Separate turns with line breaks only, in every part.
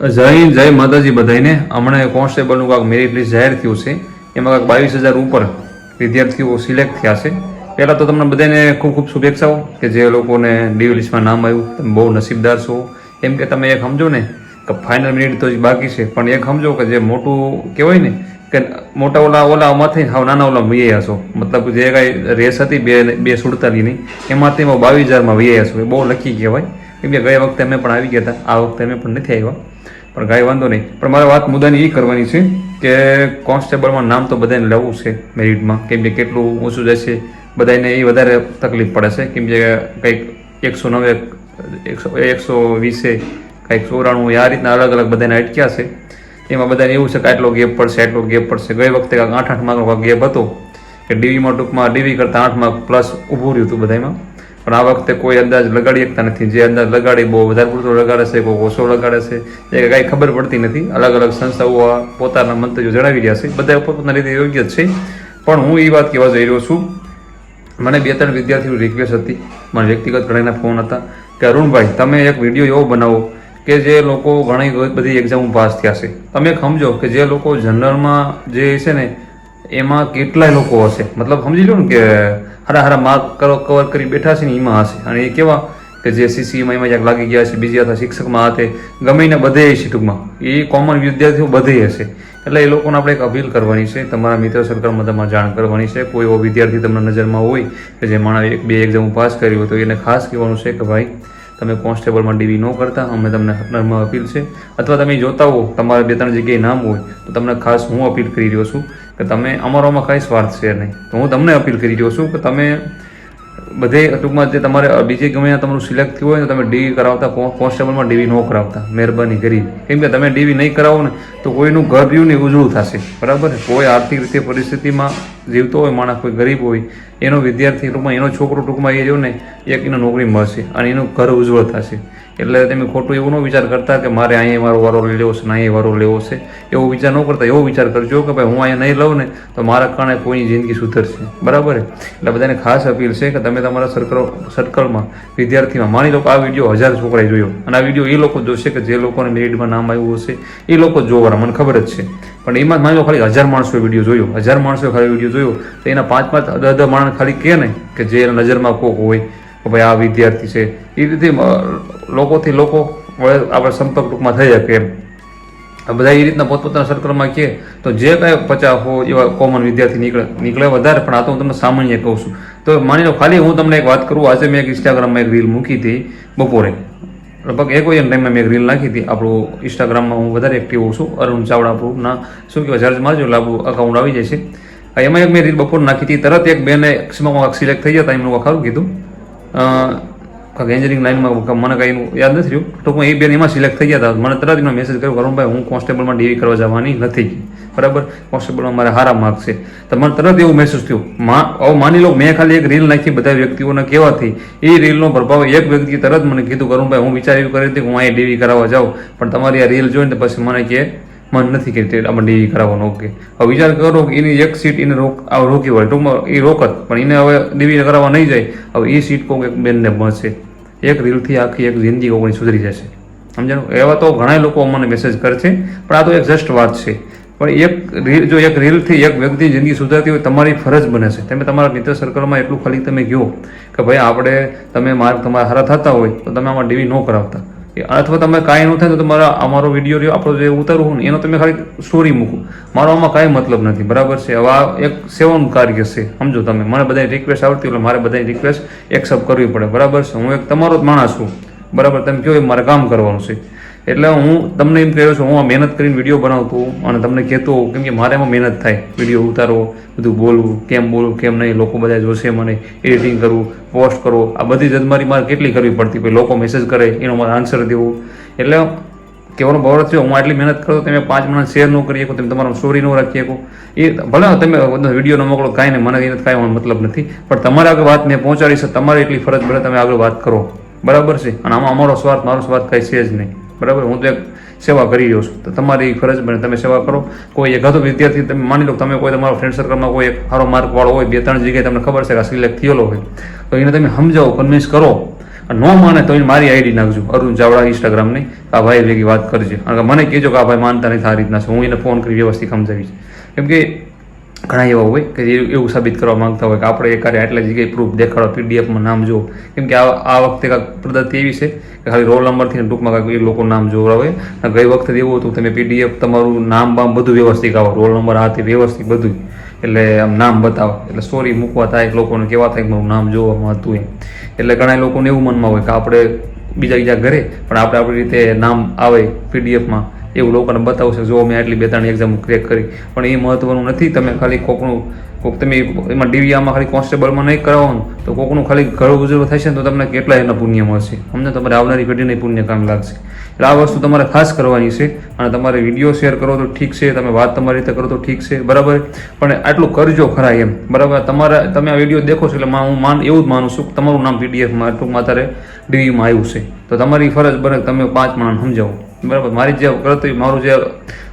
જય હિન્દ, જય માતાજી બધાને હમણાં કોન્સ્ટેબલનું કાંક મેરિટ લિસ્ટ જાહેર થયું છે. એમાં કાંક બાવીસ હજાર ઉપર વિદ્યાર્થીઓ સિલેક્ટ થયા છે. પહેલાં તો તમને બધાને ખૂબ ખૂબ શુભેચ્છાઓ કે જે લોકોને ડીવી લિસ્ટમાં નામ આવ્યું તમે બહુ નસીબદાર છો. એમ કે તમે એક સમજો ને કે ફાઇનલ મિનિટ તો જ બાકી છે. પણ એક સમજો કે જે મોટું કહેવાય ને કે મોટા ઓલા ઓલા માંથી હાવ નાના ઓલા વૈયા છો મતલબ જે કાંઈ રેસ હતી બે બે સુડતાલીની એમાંથી એમાં બાવીસ હજારમાં વૈયા છો એ બહુ લકી કહેવાય. કેમ કે ગયા વખતે અમે પણ આવી ગયા હતા. આ વખતે અમે પણ નથી આવ્યા. પણ કાંઈ વાંધો નહીં. પણ મારે વાત મુદ્દાની એ કરવાની છે કે કોન્સ્ટેબલમાં નામ તો બધાને લેવું છે મેરિટમાં. કેમ કે કેટલું ઊંચું જશે, બધાને એ વધારે તકલીફ પડે છે. કેમ કે કંઈક એકસો નવે, એકસો એકસો વીસે, કંઈક ચોરાણું, આ રીતના અલગ અલગ બધાને અટક્યા છે. એમાં બધાને એવું છે કે આટલો ગેપ પડશે, આટલો ગેપ પડશે. ગઈ વખતે આઠ આઠ માર્કનો ગેપ હતો. કે ડીવીમાં ટૂંકમાં ડીવી કરતાં આઠ માર્ક પ્લસ ઊભું રહ્યું હતું બધામાં. પણ આ વખતે કોઈ અંદાજ લગાડી શકતા નથી. જે અંદાજ લગાડી બહુ વધારે પૂરતો લગાડે છે, કોઈ ઓછો લગાડે છે. એ કાંઈ ખબર પડતી નથી. અલગ અલગ સંસ્થાઓ પોતાના મંતવ્યો જણાવી રહ્યા છે. બધા પોતાના રીતે યોગ્ય જ છે. પણ હું એ વાત કહેવા જઈ રહ્યો છું. મને બે ત્રણ વિદ્યાર્થીઓ રિક્વેસ્ટ હતી. મને વ્યક્તિગત ઘણાના ફોન હતા કે, અરુણભાઈ, તમે એક વીડિયો એવો બનાવો કે જે લોકો ઘણી બધી એક્ઝામ પાસ થયા છે. તમે સમજો કે જે લોકો જનરલમાં જે છે ને એમાં કેટલાય લોકો હશે? મતલબ સમજી લો ને કે હારા હારા માર્ક કવર કરી બેઠા છે ને એમાં હશે. અને એ કેવા કે જે સીસીમાં એમાં જ્યાં લાગી ગયા છે, બીજી હતા શિક્ષકમાં હાથે ગમે એને બધે છે ટૂંકમાં. એ કોમન વિદ્યાર્થીઓ બધે હશે. એટલે એ લોકોને આપણે એક અપીલ કરવાની છે, તમારા મિત્ર સર્કલમાં તમારે જાણ કરવાની છે. કોઈ એવો વિદ્યાર્થી તમને નજરમાં હોય કે જે માણસ એક, બે એક્ઝામ પાસ કરી હોય તો એને ખાસ કહેવાનું છે કે ભાઈ, તમે કોન્સ્ટેબલમાં ડીવી ન કરતા, અમે તમને અપીલ છે. અથવા તમે જોતા હો, તમારે બે ત્રણ જગ્યાએ નામ હોય, તો તમને ખાસ હું અપીલ કરી રહ્યો છું કે તમે અમારામાં કાંઈ સ્વાર્થ છે નહીં. તો હું તમને અપીલ કરી રહ્યો છું કે તમે બધે ટૂંકમાં જે તમારે બીજે ગમે તમારું સિલેક્ટ થયું હોય ને તમે ડીવી કરાવતા કોન્સ્ટેબલમાં ડીવી ન કરાવતા, મહેરબાની કરી. કેમ કે તમે ડીવી નહીં કરાવો ને તો કોઈનું ઘર રહ્યું ને ઉજળું થશે. બરાબર? કોઈ આર્થિક રીતે પરિસ્થિતિમાં જીવતો હોય, માણસ કોઈ ગરીબ હોય, એનો વિદ્યાર્થી ટૂંકમાં, એનો છોકરો ટૂંકમાં એ રહ્યો ને, એક એને નોકરી મળશે અને એનું ઘર ઉજ્જવળ થશે. એટલે તમે ખોટું એવું ન વિચાર કરતા કે મારે અહીંયા મારો વારો લેવો છે ને અહીંયા વારો લેવો છે. એવો વિચાર ન કરતા, એવો વિચાર કરજો કે ભાઈ હું અહીંયા નહીં લઉં ને તો મારા કારણે કોઈની જિંદગી સુધરશે. બરાબર એટલે બધાને ખાસ અપીલ છે કે તમે તમારા સર્કલ સર્કલમાં, વિદ્યાર્થીમાં, માની લો કે આ વીડિયો હજાર છોકરાએ જોયો અને આ વીડિયો એ લોકો જોશે કે જે લોકોને મેરિટમાં નામ આવ્યું હશે, એ લોકો જોવાના, મને ખબર જ છે. પણ એમાં માની લો ખાલી હજાર માણસોએ વીડિયો જોયો, હજાર માણસોએ ખાલી વીડિયો જોયો, તો એના પાંચ પાંચ અધા અધા માણસ ખાલી કહે ને કે જે નજરમાં કોક હોય ભાઈ આ વિદ્યાર્થી છે. એ રીતે લોકોથી લોકો આપણે સંપર્ક ટૂંકમાં થઈ શકે એમ. બધા એ રીતના પોતપોતાના સર્કલમાં કહે તો જે કાંઈ પચાસ હો એવા કોમન વિદ્યાર્થી નીકળે નીકળે વધારે, પણ આ તો હું તમને સામાન્ય કહું છું. તો માની લો, ખાલી હું તમને એક વાત કરું, આજે મેં એક ઇન્સ્ટાગ્રામમાં એક રીલ મૂકી હતી બપોરે. લગભગ એક વાગ્યાના ટાઈમમાં મેં એક રીલ નાખી હતી. આપણું ઇન્સ્ટાગ્રામમાં હું વધારે એક્ટિવ હોઉં છું. અરુણ ચાવડા આપણું શું કહેવાય ચાર્જ મારજો, એટલે અકાઉન્ટ આવી જાય છે. એમાં એક મેં રીલ બપોર નાખી હતી. તરત એક બેને સિલેક્ટ થઈ જતા, એમનું ખારું કીધું. અ, એન્જિનિયરિંગ લાઈનમાં મને કાંઈ યાદ નથી રહ્યું. ટૂંકમાં એ બેન એમાં સિલેક્ટ થઈ ગયા હતા. મને તરત એનો મેસેજ કર્યો કરુણભાઈ હું કોન્સ્ટેબલમાં ડીવી કરવા જવાની નથી. બરાબર? કોન્સ્ટેબલમાં મારે સારા માર્ક છે. તો મને તરત એવું મહેસૂસ થયું. માં માની લો મેં ખાલી એક રીલ નાખી બધા વ્યક્તિઓને કહેવાથી. એ રીલનો પ્રભાવ એક વ્યક્તિએ તરત મને કીધું કરુણભાઈ હું વિચાર એવું કરી હતી હું અહીં ડીવી કરાવવા જાઉં. પણ તમારી આ રીલ જોઈને પછી મને કહે મન નથી કે આપણે ડીવી કરાવવાનું ઓકે હવે વિચાર કરો કે એની એક સીટ એને રોક રોકી હોય, ટૂંકમાં એ રોકત, પણ એને હવે ડીવી કરાવવા નહીં જાય, હવે એ સીટ કોઈક એક બેનને મળશે. એક રીલથી આખી એક જિંદગી કોઈની સુધરી જશે. સમજાણું? એવા તો ઘણા લોકો મને મેસેજ કરે છે, પણ આ તો એક જસ્ટ વાત છે. પણ એક રીલ જો એક રીલથી એક વ્યક્તિ જિંદગી સુધરતી હોય, તમારી ફરજ બને છે. તમે તમારા મિત્ર સર્કલમાં એટલું ખાલી તમે કહો કે ભાઈ, આપણે તમે માર્ગ તમારા હારા થતા હોય, તો તમે આમાં ડીવી ન કરાવતા. અથવા તમે કાંઈ ન થાય તો તમારા અમારો વીડિયો રહ્યો, આપણો જે ઉતારવું હું એનો તમે ખાલી સ્ટોરી મૂકો. મારો આમાં કાંઈ મતલબ નથી, બરાબર છે? હવે આ એક સેવાનું કાર્ય છે, સમજો તમે. મને બધાની રિક્વેસ્ટ આવતી એટલે મારે બધાની રિક્વેસ્ટ એક્સેપ્ટ કરવી પડે, બરાબર છે? હું એક તમારો જ માણસ છું, બરાબર? તમે કહો એ મારે કામ કરવાનું છે. એટલે હું તમને એમ કહ્યો છું, હું આ મહેનત કરીને વીડિયો બનાવતો અને તમને કહેતો કેમ કે મારે એમાં મહેનત થાય. વીડિયો ઉતારવો બધું બોલવું, કેમ બોલવું, કેમ નહીં, લોકો બધા જોશે મને એડિટિંગ કરવું પોસ્ટ કરવો. આ બધી જજમારી મારે કેટલી કરવી પડતી? પછી લોકો મેસેજ કરે, એનો મારે આન્સર દેવું. એટલે કહેવાનો ભાવ થયો હું આટલી મહેનત કરું તમે પાંચ મિનિટ શેર ન કરી શકો, તમે તમારો સ્ટોરી ન રાખી શકો. એ ભલે તમે વીડિયો ન મોકલો, કાંઈ નહીં, મને એને કાંઈ મતલબ નથી. પણ તમારે આગળ વાત મેં પહોંચાડી છે, તમારી એટલી ફરજ ભલે તમે આગળ વાત કરો. બરાબર છે? અને આમાં અમારો સ્વાર્થ, મારો સ્વાર્થ કાંઈ છે જ નહીં. બરાબર? હું તો એક સેવા કરી રહ્યો છું. તો તમારી ફરજ બને તમે સેવા કરો. કોઈ એક હતો વિદ્યાર્થી, તમે માની લો તમે કોઈ તમારા ફ્રેન્ડ સર્કલમાં કોઈ એક સારો માર્ક વાળો હોય, બે ત્રણ જગ્યાએ તમને ખબર છે કે આ સિલેક્ટ થયેલો હોય, તો એને તમે સમજાવો કન્વિન્સ કરો. ન માને તો એને મારી આઈડી નાખજો. અરુણ ચાવડા ઇન્સ્ટાગ્રામની આ ભાઈ ભેગી વાત કરજે. કારણ કે મને કહેજો કે આ ભાઈ માનતા નથી આ રીતના છે. હું એને ફોન કરી વ્યવસ્થિત સમજાવીશ. કેમ કે ઘણા એવા હોય કે જે એવું સાબિત કરવા માંગતા હોય કે આપણે એકારે આટલા જગ્યાએ પ્રૂફ દેખાડો પીડીએફમાં નામ જુઓ. કેમ કે આ આ વખતે કાંઈક પદ્ધતિ એવી છે કે ખાલી રોલ નંબરથી ટૂંકમાં કાંઈક એ લોકો નામ જોવડાવે. અને ગઈ વખતે એવું હતું તમે પીડીએફ તમારું નામ બામ બધું વ્યવસ્થિત આવો. રોલ નંબર આથી વ્યવસ્થિત બધું એટલે આમ નામ બતાવો. એટલે સ્ટોરી મૂકવા થાય લોકોને કેવા થાય મારું નામ જોવામાં હતું એમ. એટલે ઘણા લોકોને એવું મનમાં હોય કે આપણે બીજા બીજા ઘરે, પણ આપણે આપણી રીતે નામ આવે પીડીએફમાં એવું લોકોને બતાવશે, જો મેં આટલી બે ત્રણ એક્ઝામ ક્રેક કરી. પણ એ મહત્વનું નથી, તમે ખાલી કોકનું, કોક તમે એમાં ડીવીઆમાં ખાલી કોન્સ્ટેબલમાં નહીં કરાવવાનું, તો કોકનું ખાલી ઘર ગુજરો થશે ને તો તમને કેટલા એના પુણ્ય મળશે. અમને તમારે આવનારી પેઢીને પુણ્ય કામ લાગશે. એટલે આ વસ્તુ તમારે ખાસ કરવાની છે, અને તમારે વીડિયો શેર કરો તો ઠીક છે, તમે વાત તમારી રીતે કરો તો ઠીક છે, બરાબર? પણ આટલું કરજો ખરા એમ, બરાબર? તમારા, તમે આ વીડિયો દેખો છો એટલે હું માન, એવું જ માનું છું કે તમારું નામ પીડીએફમાં ટૂંકમાં અત્યારે ડીવીમાં આવ્યું છે. તો તમારી ફરજ બને તમે પાંચ માણસ સમજાવો. બરાબર, મારી જે કરતી મારું જે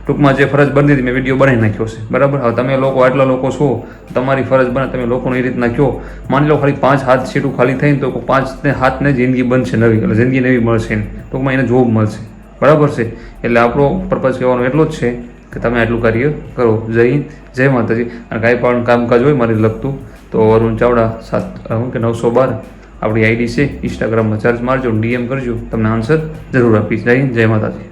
ટૂંકમાં જે ફરજ બનતી હતી, મેં વીડિયો બનાવી નાખ્યો છે. બરાબર? હવે તમે લોકો આટલા લોકો છો, તમારી ફરજ બને, તમે લોકોને એ રીતના કહો. માની લો ખાલી પાંચ હાથ સીટું ખાલી થઈને, તો પાંચ ને હાથને જિંદગી બનશે નવી, એટલે જિંદગી નવી મળશે એને ટૂંકમાં એને જોબ મળશે. બરાબર છે? એટલે આપણો પર્પઝ કહેવાનો એટલો જ છે કે તમે આટલું કાર્ય કરો. જય હિન્દ, જય માતાજી. અને કાંઈ પણ કામકાજ હોય, મારી લગતું, તો અરુણ ચાવડા સાત કે નવસો બાર. આપણી આઈડી છે ઇન્સ્ટાગ્રામમાં સર્ચ મારજો ડીએમ કરજો. તમને આન્સર જરૂર આપીશ. જય જય માતાજી.